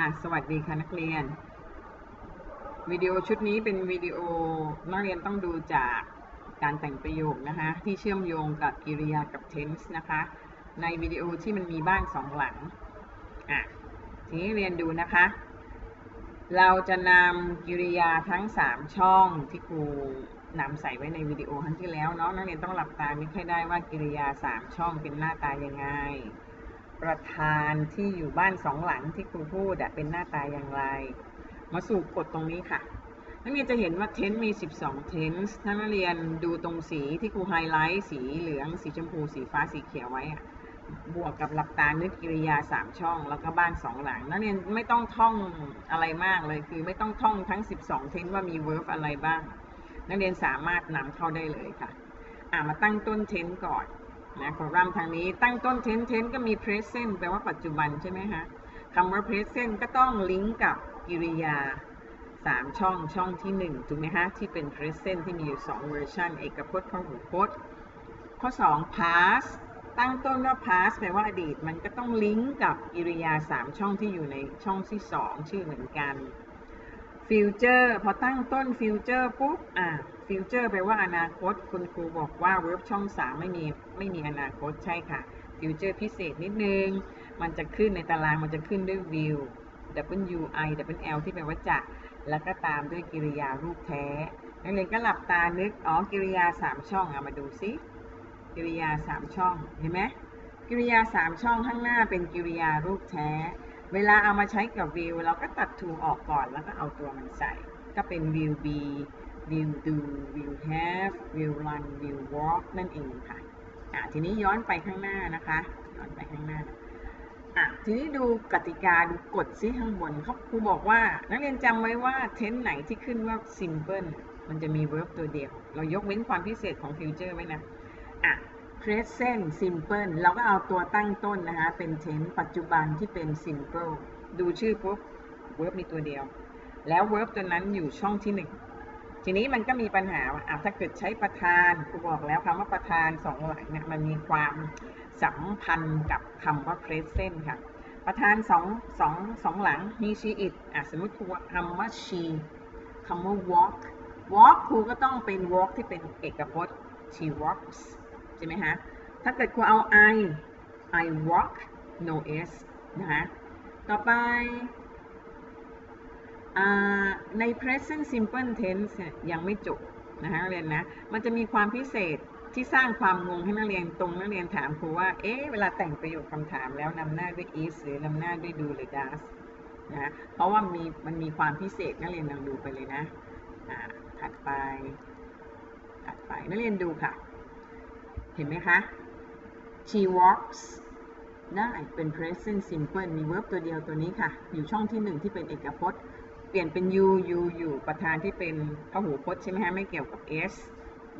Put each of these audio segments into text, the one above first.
อะสวัสดีค่ะนักเรียน วิดีโอชุดนี้เป็นวิดีโอนักเรียนต้องดูจากการแต่งประโยคนะคะที่เชื่อมโยงกับกริยากับ tense นะคะ ในวิดีโอที่มันมีบ้านสองหลังอะทีนี้เรียนดูนะคะ เราจะนำกิริยาทั้ง 3 ช่องที่ครูนำใส่ไว้ในวิดีโอครั้งที่แล้วเนาะนักเรียนต้องหลับตานึกให้ได้ว่ากิริยา 3 ช่องเป็นหน้าตายังไง ประธานที่อยู่บ้านสองหลังที่ครูพูดเป็นหน้าตาอย่างไร มาสู่กฎตรงนี้ค่ะ นักเรียนจะเห็นว่า tense มี 12 tense ถ้านักเรียนดูตรงสีที่ครูไฮไลท์สีเหลือง สีชมพู สีฟ้าสีเขียวไว้บวกกับหลับตานึกกิริยา 3 ช่อง แล้วก็บ้านสองหลัง นักเรียนไม่ต้องท่องอะไรมากเลย คือไม่ต้องท่องทั้ง 12 tense ว่ามี verb อะไรบ้าง นักเรียนสามารถนำเข้าได้เลยค่ะ อ่ามาตั้งต้น tense ก่อน นะคอรัมทางนี้ตั้งต้น tense tense ก็มี present แปลว่าปัจจุบันใช่ไหมคะคำว่า present ก็ต้องลิงก์กับกิริยา 3 ช่องช่องที่ 1 ถูกไหมคะที่เป็น present ที่มีอยู่ 2 เวอร์ชันเอกพจน์พหูพจน์ ข้อ 2 past ตั้งต้นว่า past แปลว่าอดีต มันก็ต้องลิงก์กับกิริยา 3 ช่องที่อยู่ในช่องที่ 2 ชื่อเหมือนกัน future พอตั้งต้น future ปุ๊บอะ future แปลว่าอนาคต คุณครูบอกว่า verb ช่อง 3 ไม่มีไม่มีอนาคตใช่ค่ะ future พิเศษนิดนึง มันจะขึ้นในตารางมันจะขึ้นด้วย will w i w l ที่แปลว่าจะ แล้วก็ตามด้วยกิริยารูปแท้นักเรียนก็หลับตานึกอ๋อกิริยา 3 ช่องเอามาดูซิกิริยา 3 ช่องเห็นไหมกิริยา 3 ช่องข้างหน้าเป็นกิริยารูปแท้ เวลาเอามาใช้กับ will เราก็ตัด to ออกก่อนแล้วก็เอาตัวมันใส่ ก็เป็น will be will do will have will run will walk นั่นเองค่ะอะ ทีนี้ย้อนไปข้างหน้านะคะ ย้อนไปข้างหน้าอะ ทีนี้ดูกติกาดูกฎซิข้างบนเขาครูบอกว่า นักเรียนจำไว้ว่า tense ไหนที่ขึ้นว่า simple มันจะมี verb ตัวเดียว เรายกเว้นความพิเศษของ future ไว้นะ อะ present simple เราก็เอาตัวตั้งต้นนะคะ เป็น tense ปัจจุบันที่เป็น simple ดูชื่อปุ๊บ verb มีตัวเดียว แล้ว verb ตัวนั้นอยู่ช่องที่หนึ่งทีนี้มันก็มีปัญหาว่าอะถ้าเกิดใช้ประธานครูบอกแล้วคำว่าประธานสองหลังเนี่ยมันมีความสัมพันธ์กับคำว่า present ค่ะ ประธานสองสองสองหลัง he she it อะสมมติครูคำว่า she คำว่า walk walk ครูก็ต้องเป็น walk ที่เป็นเอกพจน์ she walks ใช่ไหมคะถ้าเกิดครูเอา I I walk no s นะคะ ต่อไปใน present simple tense ยังไม่จบนะคะนักเรียนนะ มันจะมีความพิเศษที่สร้างความงงให้นักเรียนตรงนักเรียนถามครูว่า เอ๊ะ เวลาแต่งประโยคคำถามแล้วนำหน้าด้วย is หรือนำหน้าด้วย do หรือ does นะ เพราะว่ามีมันมีความพิเศษนักเรียนลองดูไปเลยนะ อ่า ถัดไป ถัดไปนักเรียนดูค่ะ ห็นไหมคะ she walks ได้เป็น present simple มี verb ตัวเดียวตัวนี้ค่ะ อยู่ช่องที่หนึ่งที่เป็นเอกพจน์ เปลี่ยนเป็น you you อยู่ประธานที่เป็นพหูพจน์ใช่ไหมฮะ ไม่เกี่ยวกับ s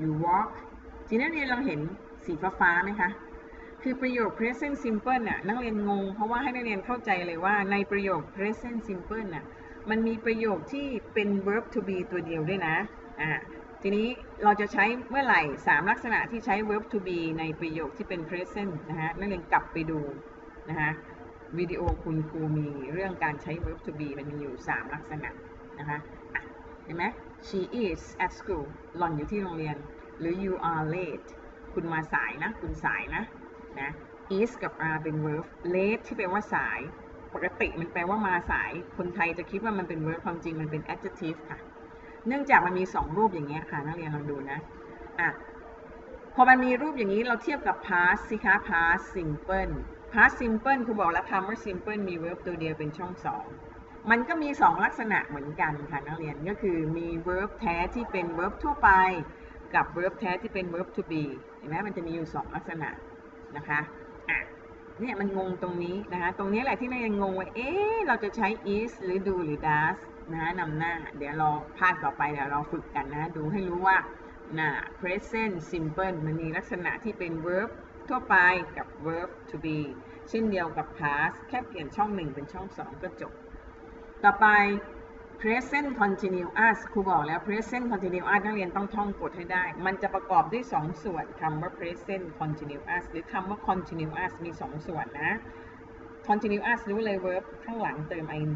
you walk ทีนี้นักเรียนเราเห็นสีฟ้าฟ้าๆไหมคะ คือประโยค present simple น่ะนักเรียนงง เพราะว่าให้นักเรียนเข้าใจเลยว่าในประโยค present simple น่ะมันมีประโยคที่เป็น verb to be ตัวเดียวด้วยนะ อ่า ทีนี้เราจะใช้เมื่อไหร่ 3 ลักษณะที่ใช้ verb to be ในประโยคที่เป็น present นะฮะนักเรียนกลับไปดูนะคะวิดีโอคุณครูมีเรื่องการใช้ verb to be มันมีอยู่ 3 ลักษณะนะคะเห็นไหม she is at school หล่อนอยู่ที่โรงเรียน หรือ you are late คุณมาสายนะ คุณสายนะนะ is กับ are เป็น verb late ที่แปลว่าสาย ปกติมันแปลว่ามาสาย คนไทยจะคิดว่ามันเป็น verb ความจริงมันเป็น adjective ค่ะ เนื่องจากมันมี 2 รูปอย่างเงี้ยค่ะนักเรียนลองดูนะอะพอมันมีรูปอย่างนี้เราเทียบกับ past สิคะ past simple past simple ครูบอกแล้วคำว่า simple มี verb ตัวเดียวเป็นช่อง2มันก็มี 2 ลักษณะเหมือนกันค่ะนักเรียนก็คือมี verb แท้ที่เป็น verb ทั่วไป กับ verb แท้ที่เป็น verb to be เห็นไหมมันจะมีอยู่ 2 ลักษณะนะคะอะเนี่ยมันงงตรงนี้นะคะ ตรงนี้แหละที่นักเรียนงงว่าเอ๊ะเราจะใช้ is หรือ do หรือ does นะนำหน้า เดี๋ยวเราภาคต่อไปเดี๋ยวเราฝึกกันนะ ดูให้รู้ว่านะ present simple มันมีลักษณะที่เป็น verb ทั่วไปกับ verb to be เช่นเดียวกับ past แค่เปลี่ยนช่อง 1 เป็นช่อง 2 ก็จบ ต่อไป present continuous ครูบอกแล้ว present continuous นักเรียนต้องท่องกฎให้ได้ มันจะประกอบด้วย 2 ส่วนคำว่า present continuous หรือคำว่า continuous มี 2 ส่วนนะ continuous รู้เลย verb ข้างหลังเติม ing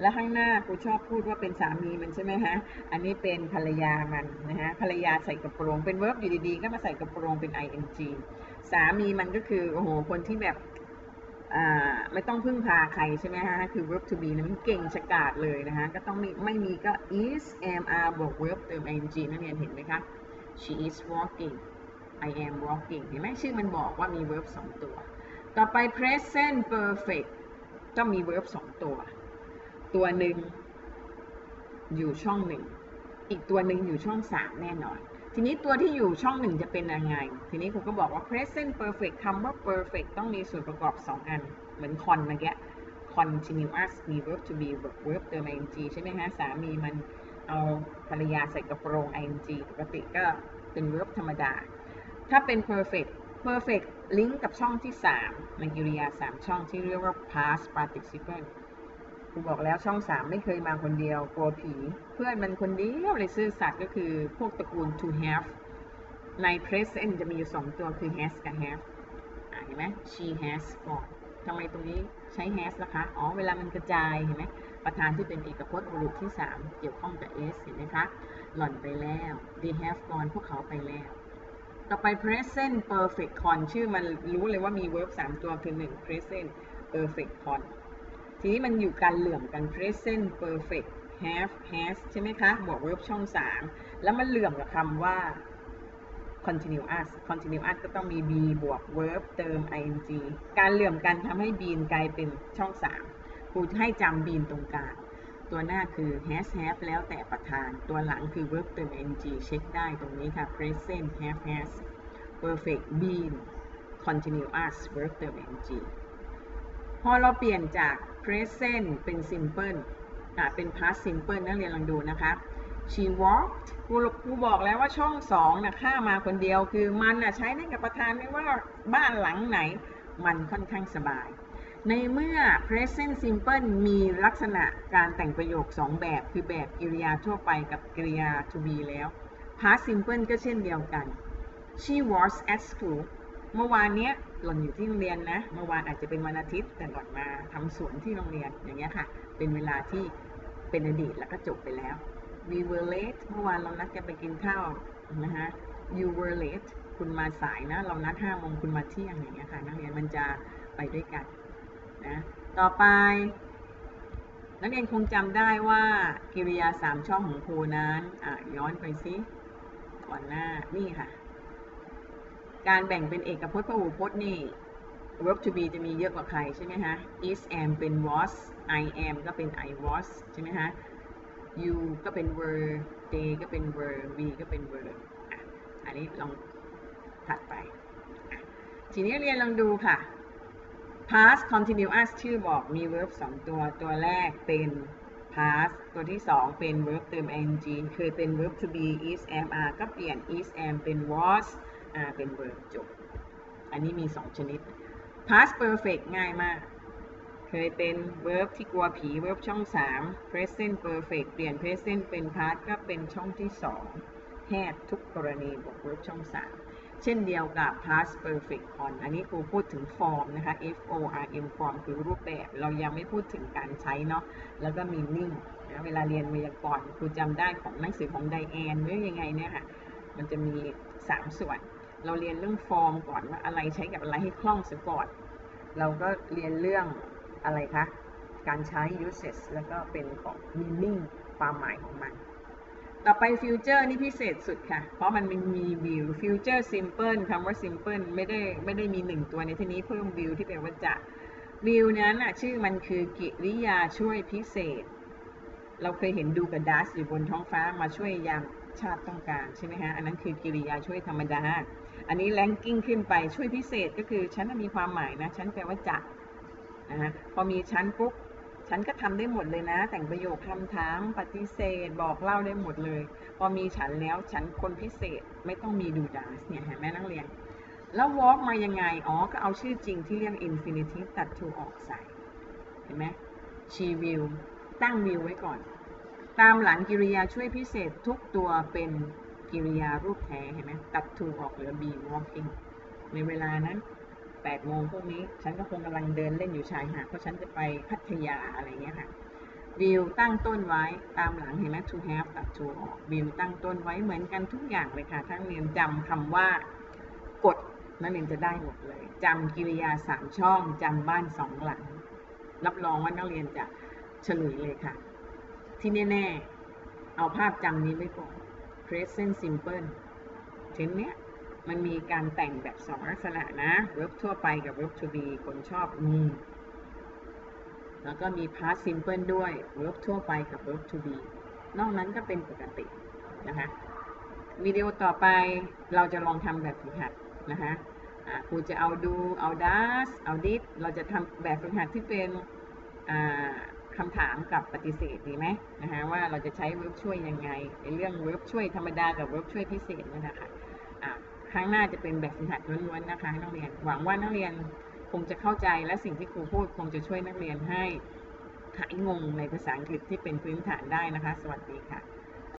แล้วข้างหน้ากูชอบพูดว่าเป็นสามีมันใช่ไหมฮะ อันนี้เป็นภรรยามันนะฮะ ภรรยาใส่กระโปรง เป็น verb อยู่ดีๆ ก็มาใส่กระโปรงเป็น ing สามีมันก็คือโอ้โห คนที่แบบอ่าไม่ต้องพึ่งพาใครใช่ไหมฮะ คือ verb to be นะมันเก่งฉกาจเลยนะฮะ ก็ต้องมีไม่มีก็ is am are บวก verb เติม ing นั่นเองเห็นไหมคะ she is walking I am walking เห็นไหมชื่อมันบอกว่ามี verb สองตัว ต่อไป present perfect ต้องมี verb สองตัว ตัวหนึ่งอยู่ช่องหนึ่ง อีกตัวหนึ่งอยู่ช่องสามแน่นอน ทีนี้ตัวที่อยู่ช่องหนึ่งจะเป็นยังไง ทีนี้ครูก็บอกว่า present perfect คำว่า perfect ต้องมีส่วนประกอบ 2 อัน เหมือน con เมื่อกี้ continuous มี verb to be verb เติม ing ใช่ไหมฮะ สามีมันเอาภรรยาใส่กระโปรง ing ปกติก็เป็น verb ธรรมดา ถ้าเป็น perfect perfect ลิงก์กับช่องที่ 3 ในกริยา 3 ช่องที่เรียกว่า past participle ครูบอกแล้วช่อง3ไม่เคยมาคนเดียวกลัวผี เพื่อนมันคนเดียวเลยซื่อสัตย์ก็คือพวกตระกูล to have ใน present จะมีอยู่2ตัวคือ has กับ have เห็นไหม she has ก่อนทำไมตรงนี้ใช้ has ล่ะคะ อ๋อ เวลามันกระจาย เห็นไหม ประธานที่เป็นเอกพจน์บุรุษที่ 3 เกี่ยวข้องกับ s เห็นไหมคะ หล่อนไปแล้ว they have gone พวกเขาไปแล้ว ต่อไป present perfect con ชื่อมันรู้เลยว่ามี verb 3 ตัวคือ 1 present perfect con ทีนี้มันอยู่การเหลื่อมกัน present perfect have has ใช่ไหมคะ บวก verb ช่อง 3 แล้วมันเหลื่อมกับคำว่า continuous continuous ก็ต้องมี be บวก verb เติม ing การเหลื่อมกันทำให้ bean กลายเป็นช่อง 3 ครูให้จำ bean ตรงกลาง ตัวหน้าคือ has have แล้วแต่ประธาน ตัวหลังคือ verb เติม ing เช็คได้ตรงนี้ค่ะ present have has perfect been continuous verb เติม ing พอเราเปลี่ยนจาก present เป็น simple อะเป็น past simple นักเรียนลองดูนะคะ she walked ครูครูบอกแล้วว่าช่องสองนะข้ามาคนเดียวคือมันนะใช้ได้กับประธานไม่ว่าบ้านหลังไหน มันค่อนข้างสบาย ในเมื่อ present simple มีลักษณะการแต่งประโยค 2 แบบ คือแบบกริยาทั่วไปกับกริยา to be แล้ว past simple ก็เช่นเดียวกัน she was at school เมื่อวานเนี้ย หล่อนอยู่ที่โรงเรียนนะ เมื่อวานอาจจะเป็นวันอาทิตย์ แต่หล่อนมาทำสวนที่โรงเรียนอย่างเงี้ยค่ะ เป็นเวลาที่เป็นอดีตแล้วก็จบไปแล้ว we were late เมื่อวานเรานัดกันไปกินข้าวนะคะ you were late คุณมาสายนะ เรานัดห้าโมงคุณมาเที่ยงอย่างเงี้ยค่ะ นักเรียนมันจะไปด้วยกันนะ ต่อไป นักเรียนคงจำได้ว่ากิริยาสามช่องของครูนั้น อะย้อนไปซิก่อนหน้านี่ค่ะ การแบ่งเป็นเอกพจน์พหูพจน์นี่ verb to be จะมีเยอะกว่าใครใช่ไหมฮะ is am เป็น was I am ก็เป็น I was ใช่ไหมฮะ you ก็เป็น were they ก็เป็น were we ก็เป็น were อ,อันนี้ลองถัดไป ทีนี้เรียนลองดูค่ะ past continuous ชื่อบอกมี verb 2 ตัว ตัวแรกเป็น past ตัวที่ 2 เป็น verb เติม ing เคยเป็น verb to be is am are ก็เปลี่ยน is am เป็น was R เป็น verb จบ อันนี้มี 2 ชนิด past perfect ง่ายมาก เคยเป็น verb ที่กลัวผี verb ช่อง 3 present perfect เปลี่ยน present เป็น past ก็เป็นช่องที่2 had ทุกกรณีบวก verb ช่อง 3 เช่นเดียวกับ past perfect on อันนี้ครูพูดถึง form นะคะ f o r m form คือรูปแบบ เรายังไม่พูดถึงการใช้เนาะ แล้วก็ meaning นะเวลาเรียนไวยากรณ์ครูจำได้ของหนังสือของไดแอนหรือยังไงเนี่ยค่ะมันจะมี 3 ส่วน เราเรียนเรื่อง form ก่อนว่าอะไรใช้กับอะไรให้คล่องเสียก่อน เราก็เรียนเรื่องอะไรคะ การใช้ uses แล้วก็เป็นของ meaning ความหมายของมัน ต่อไป future นี่พิเศษสุดค่ะ เพราะมันมี will future simple คำว่า simple ไม่ได้ไม่ได้มีหนึ่งตัวในที่นี้เพิ่ม will ที่แปลว่าจะ will นั้นอะชื่อมันคือกิริยาช่วยพิเศษ เราเคยเห็นดูกับดัสอยู่บนท้องฟ้ามาช่วยยาม ชาติต้องการใช่ไหมฮะ อันนั้นคือกิริยาช่วยธรรมดา อันนี้ ranking ขึ้นไปช่วยพิเศษก็คือฉันมีความหมายนะ ฉันแปลว่าจะนะฮะ พอมีฉันปุ๊บ ฉันก็ทำได้หมดเลยนะ แต่งประโยคคำถาม ปฏิเสธ บอกเล่าได้หมดเลย พอมีฉันแล้วฉันคนพิเศษไม่ต้องมีดูดาสเนี่ยเห็นไหมนักเรียน แล้ว walk มายังไง อ๋อ ก็เอาชื่อจริงที่เรียก infinitive ตัด to ออกใส่ เห็นไหม she will ตั้ง will ไว้ก่อน ตามหลังกิริยาช่วยพิเศษทุกตัวเป็นกิริยารูปแท้เห็นไหมตัด to ออกเหลือ be walking ในเวลานั้น8โมงพวกนี้ ฉันก็คงกำลังเดินเล่นอยู่ชายหาดเพราะฉันจะไปพัทยาอะไรเงี้ยค่ะวิวตั้งต้นไว้ตามหลังเห็นไหม to have ตัด to ออกวิวตั้งต้นไว้เหมือนกันทุกอย่างเลยค่ะ ทั้งเรียนจำคำว่ากดนักเรียนจะได้หมดเลยจำกิริยาสามช่องจำบ้านสองหลัง รับรองว่านักเรียนจะเฉลยเลยค่ะ ที่แน่ๆ เอาภาพจำนี้ไว้ก่อน present simple เทนเนี้ยมันมีการแต่งแบบสองลักษณะนะ verb ทั่วไปกับ verb to be คนชอบมีแล้วก็มี past simple ด้วย verb ทั่วไปกับ verb to be นอกนั้นก็เป็นปกตินะคะวิดีโอต่อไปเราจะลองทำแบบฝึกหัดนะคะอ่าครูจะเอาดู เอา does เอา did เราจะทำแบบฝึกหัดที่เป็นอ่า คำถามกับปฏิเสธดีไหมนะคะว่าเราจะใช้ verb ช่วยยังไงในเรื่อง verb ช่วยธรรมดากับ verb ช่วยพิเศษเนี่ยนะคะครั้งหน้าจะเป็นแบบฝึกหัดล้วนๆนะคะนักเรียน หวังว่านักเรียนคงจะเข้าใจและสิ่งที่ครูพูดคงจะช่วยนักเรียนให้หายงงในภาษาอังกฤษที่เป็นพื้นฐานได้นะคะ สวัสดีค่ะ